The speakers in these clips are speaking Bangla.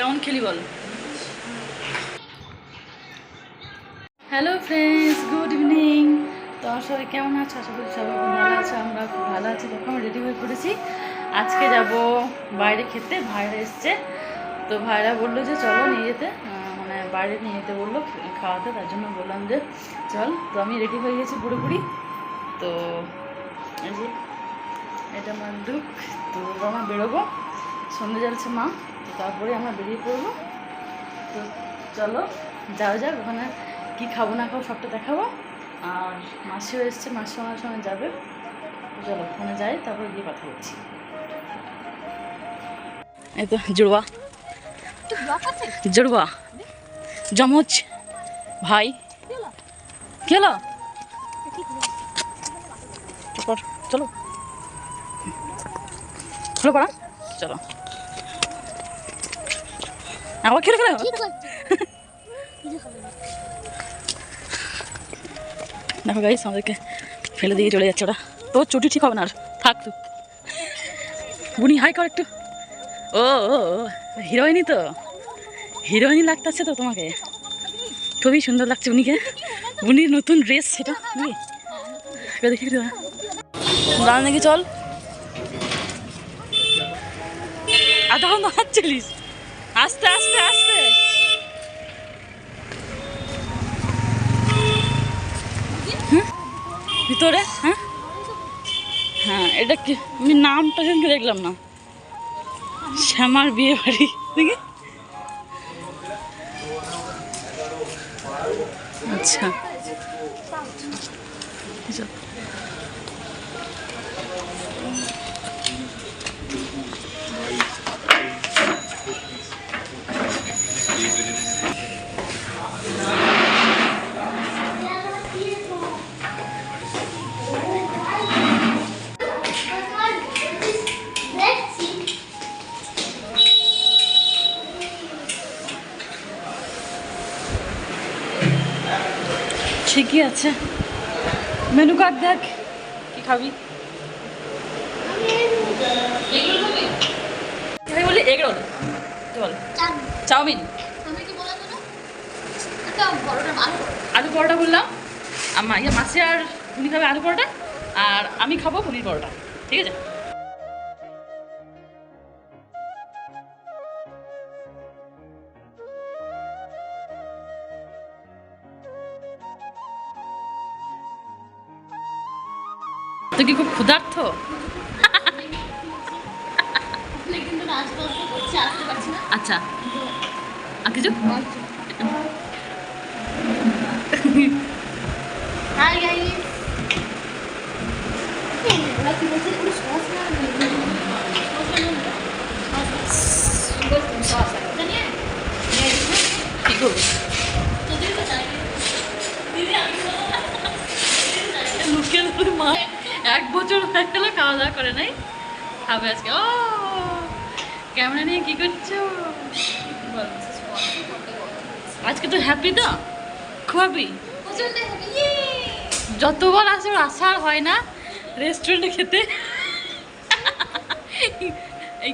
কেমন খেলি বল? হ্যালো ফ্রেন্ডস গুড ইভিনিং তো আমার সবাই কেমন আছো? আশা করি সবাই খুব ভালো আছে, আমরা খুব ভালো আছি। তখন রেডি হয়ে পড়েছি। আজকে যাব বাইরে খেতে, ভাইরা এসছে। তো ভাইরা বলল যে চলো নিয়ে যেতে। মানে বাইরে নিয়ে যেতে বলল খাওয়াতে, তার জন্য বললাম যে চল। তো আমি রেডি হয়ে গেছি পুরোপুরি। তো এই যে, এটা আমার দুঃখ তো আমরা বেরোবো। সন্ধে যাচ্ছে মা। তো তারপরে আমরা বেরিয়ে পড়ব। তো চলো, যাওয়া যাক, ওখানে কী খাব না খাব সবটা দেখাবো। আর মাসিও এসছে, মাসি আমার সঙ্গে যাবে। চলো, ওখানে যাই, তারপর গিয়ে কথা বলছি। এই তো জুড়বা জুড়বা জমজ ভাই। তারপর চলো। হলো পাড়া চলো। আবার খেলে খেলে দেখো গাইস আমাদেরকে ফেলে দিয়ে চলে যাচ্ছে ওরা। তোর চুটি ঠিক হবে না আর থাক তুই। বুনি হাই কর একটু। ও ও হিরোইনই তো। হিরোইনই লাগতেছে তো তোমাকে। খুবই সুন্দর লাগছে উনিকে বুনির নতুন ড্রেস সেটা দেখি একটু দাঁড়া নাকি চল। আধা ঘণ্টা হাঁটছিলিস আস্তে আস্তে আস্তে? ভিতরে হ্যাঁ? হ্যাঁ এটা কি? আমি নামটা কিন্তু দেখলাম না। শ্যামার বিয়ে বাড়ি আচ্ছা। ঠিকই আছে। মেনু কার্ড দেখ। কি খাবি? আমি বলি এগ রোল। বল? চাউমিন। আলু পরোটা বললাম। আমার ইয়ে আর উনি খাবে আলু পরোটা আর আমি খাব পনির পরোটা। ঠিক আছে? তুই কি খুব ক্ষুধার্থ? আচ্ছা। আর কিছু কি করবি লুকিয়ে লুকিয়ে মা এক বছর হয়ে গেল খাওয়া দাওয়া করে নাই খাবে আজকে, ও ক্যামেরা নিয়ে কি করছ। আজকে তো হ্যাপি তো? খুবই। যতবার আসে ওর আসা আর হয় না রেস্টুরেন্টে খেতে। এই,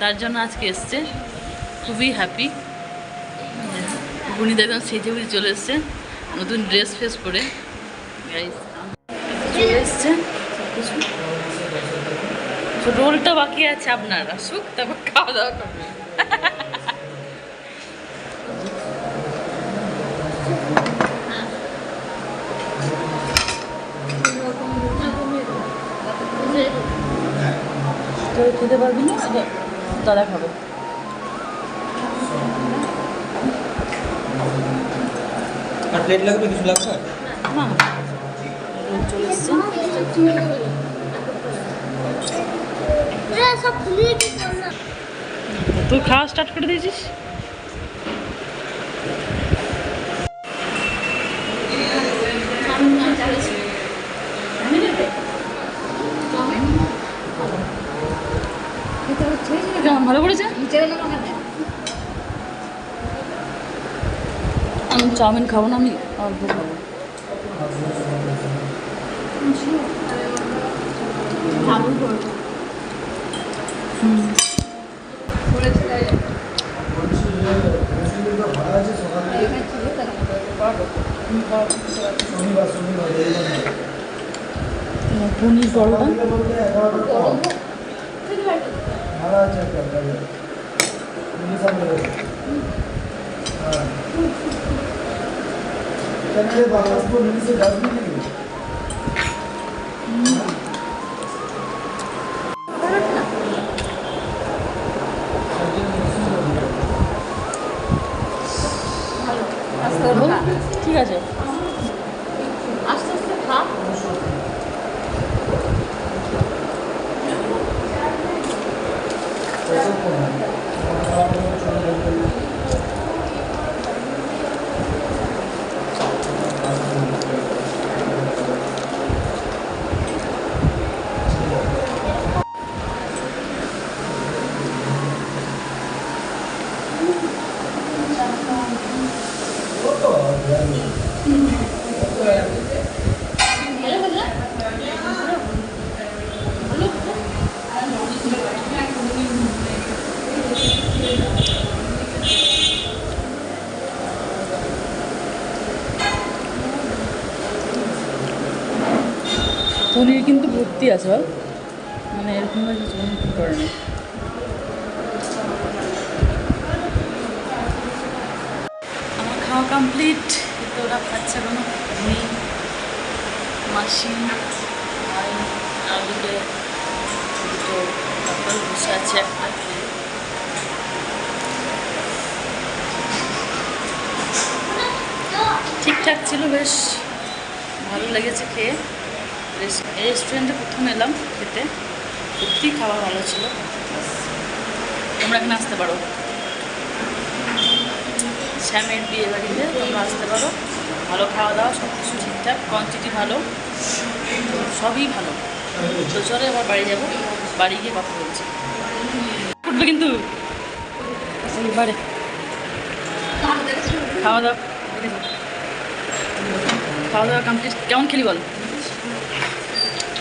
তার জন্য আজকে এসছে। খুবই হ্যাপি বুনি একদম সেজে বুঝে চলে এসছে। নতুন ড্রেস ফ্রেস পরে। চলে এসছে। সবকিছু তো রোলটা বাকি আছে আপনার আসুক তারপর খাওয়া দাওয়া করবে। তুই খেতে পারবি না? দাদা খাবে প্লেট লাগবে কিছু লাগবে? না। রোল চলে এসছে সব ফুলিয়ে কি করলাম তুই খাওয়া স্টার্ট করে দিয়েছিস? ভালো করেছে? আমি চাউমিন খাব না আমি অল্প খাব। হুম পনির পরোটা ভালো আছে হ্যাঁ পনির কিন্তু ভর্তি আছে মানে এরকম ভাবে কিছু মনে করে না। আমার খাওয়া কমপ্লিট কিন্তু ওরা খাচ্ছে কোনো আমি মাসি আর ওদিকে দুটো কাপড় বসে আছে একটা ঠিকঠাক ছিল, বেশ ভালো লেগেছে খেয়ে। রেস্টুরেন্টে প্রথম এলাম খেতে। সত্যি খাওয়া ভালো ছিল। তোমরা এখানে আসতে পারো। শ্যামের বিয়ে বাড়িতে তোমরা আসতে পারো। ভালো খাওয়া দাওয়া সব কিছু ঠিকঠাক কোয়ান্টিটি ভালো। সবই ভালো। তো চলে আবার বাড়ি যাব। বাড়ি গিয়ে কথা বলছি। উঠবে কিন্তু? বাড়ি। খাওয়া দাওয়া। খাওয়া দাওয়া কমপ্লিট কেমন খেলি বল?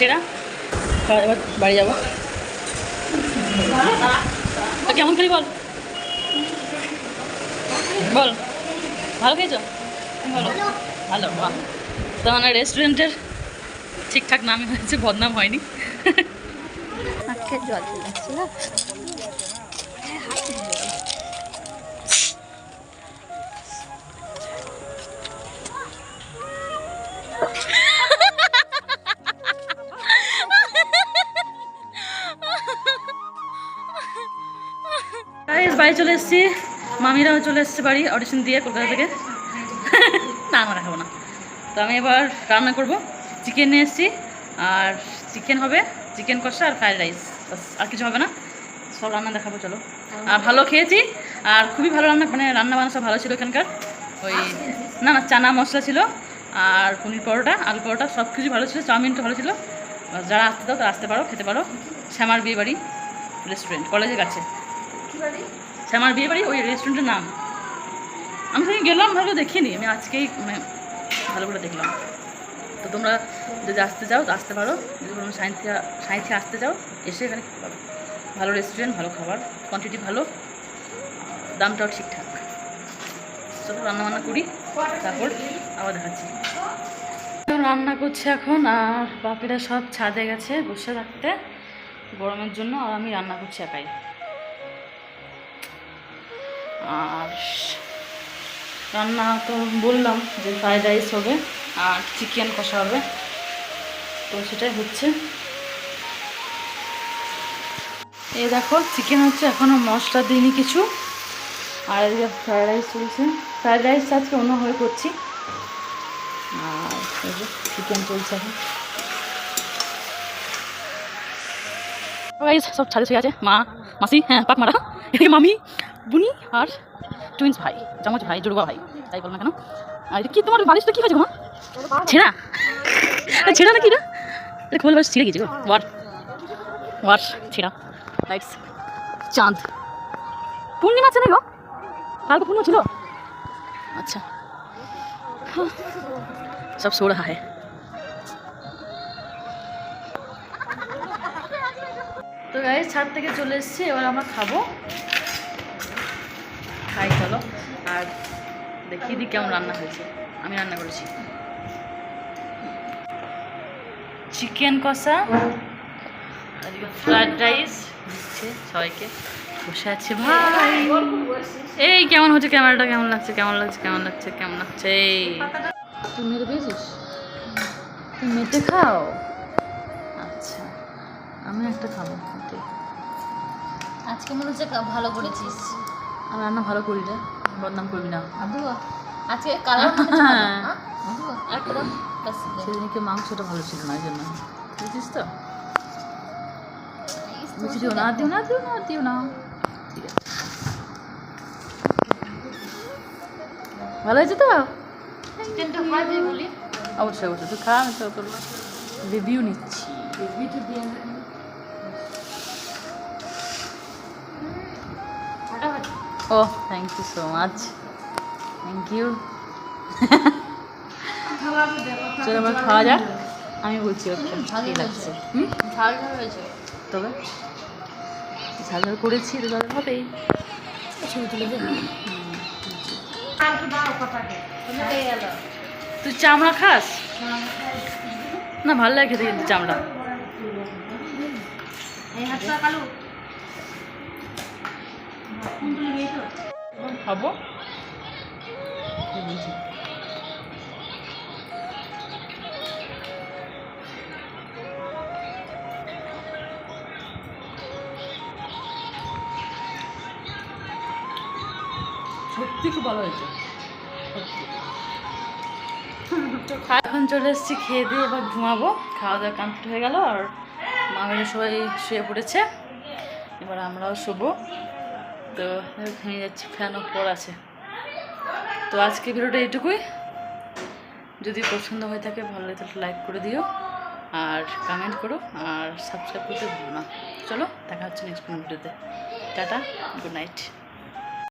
সেটা খাওয়া এবার বাড়ি যাব। কেমন খেলি বল। বল। ভালো খেয়েছো? ভালো। ভালো তো মানে রেস্টুরেন্টের ঠিকঠাক নামে হয়েছে, বদনাম হয়নি। জল চলে না চলে এসেছি। মামিরাও চলে এসেছে বাড়ি অডিশন দিয়ে কলকাতা থেকে। না, আমরা খাব না। তো আমি এবার রান্না করব। চিকেন নিয়ে এসেছি, আর চিকেন হবে চিকেন কষা আর ফ্রাইড রাইস আর কিছু হবে না। সব রান্না দেখাবো, চলো। আর ভালো খেয়েছি, আর খুবই ভালো রান্না মানে রান্না বান্না সব ভালো ছিল এখানকার। ওই, না না, চানা মশলা ছিল, আর পনির পরোটা, আলু পরোটা, সব কিছু ভালো ছিল, চাউমিনটা ভালো ছিল। যারা আসতে দাও তারা আসতে পারো, খেতে পারো। শ্যামার বিয়ে বাড়ি রেস্টুরেন্ট কলেজের কাছে। শ্যামার বিয়ে বাড়ি ওই রেস্টুরেন্টের নাম। আমি সেদিন গেলাম, ভালো দেখিনি। আমি আজকেই মানে ভালো করে দেখলাম। তো তোমরা যদি আসতে চাও, তো আসতে পারো। যদি কোনো সাইন্সে সাইন্সে আসতে চাও, এসে এখানে পারো ভালো রেস্টুরেন্ট ভালো খাবার কোয়ান্টিটি ভালো, দামটাও ঠিকঠাক। চলো রান্না বান্না করি, তারপর আবার দেখাচ্ছি। রান্না করছে এখন, আর বাপিরা সব ছাদে গেছে বসে থাকতে, গরমের জন্য, আর আমি রান্না করছি একাই। আর রান্না তো বললাম যে ফ্রাইড রাইস হবে আর চিকেন কষা হবে। তো সেটাই হচ্ছে। এই দেখো, চিকেন হচ্ছে এখনও মশলা দিইনি কিছু। আর এদিকে ফ্রাইড রাইস চলছে। ফ্রাইড রাইস আজকে অন্যভাবে করছি। আর চিকেন চলছে এখন। সব শুয়ে আছে। মা, মাসি হ্যাঁ পাক মারা মামি। বুনি আর টুইন্স ভাই চামচ ভাই জুড়বা ভাই, তাই বল না কেন? আর কি তোমার বালিশটা কি হয়েছে গো ছেঁড়া? ছেঁড়া নাকি এটা? এটা খোল বালিশ, ছিঁড়ে গেছে গো। ওয়ার। ওয়ার, ছেঁড়া। লাইটস চাঁদ। পূর্ণিমা আছে না গো? কালকে পূর্ণিমা ছিল? আচ্ছা। সব সো है তো গাইস ছাদ থেকে চলে এসেছি, এবার আমরা খাব। খাই চলো। আর দেখিয়ে দিই কেমন রান্না হয়েছে। আমি রান্না করেছি। চিকেন কষা। ফ্রাইড রাইস দিচ্ছে সবাইকে। বসে আছে ভাই। এই কেমন হচ্ছে ক্যামেরাটা? কেমন লাগছে? কেমন লাগছে? কেমন লাগছে? কেমন লাগছে? এই। তুই মেরে পেয়েছিস? তুই মেটে খাও। আচ্ছা আমি একটা খাব। আজকে মনে হচ্ছে ভালো করেছিস। আমি রান্না ভালো করি রে। বদনাম করবি না। আজকে কালার হ্যাঁ? সেদিনকে মাংসটা ভালো ছিল না এই জন্য। বুঝছিস তো? দিও না দিও না দিও না দিও না। ঠিক আছে। ভালো হয়েছে তো? খাওয়া অবশ্যই অবশ্যই। তুই খা আমি তো তোর রিভিউ নিচ্ছি। ফাটাফাটি ও thank you so much thank you চলো আমরা খাওয়া যাক। আমি বলছি ভালোই লাগছে। হুম? তবে? ঝাল করেছি তো ঝাল হবেই। ছবি তুলে গেল। তুই চামড়া খাস? না ভালো লাগে খেতে কিন্তু চামড়া। কালু। খাব? সত্যি খুব ভালো হয়েছে। এখন চলে এসেছি, খেয়ে দিয়ে এবার ঘুমাবো। খাওয়া দাওয়া কমপ্লিট হয়ে গেল, আর মামেরা সবাই শুয়ে পড়েছে। এবার আমরাও শোবো। তো ভেঙে যাচ্ছি ফ্যান পর আছে। তো আজকে ভিডিওটা এইটুকুই। যদি পছন্দ হয়ে থাকে, ভালো লাগে তাহলে লাইক করে দিও আর কমেন্ট করো আর সাবস্ক্রাইব করতে ভুলো না। চলো, দেখা হচ্ছে নেক্সট ভিডিওতে। Tata good night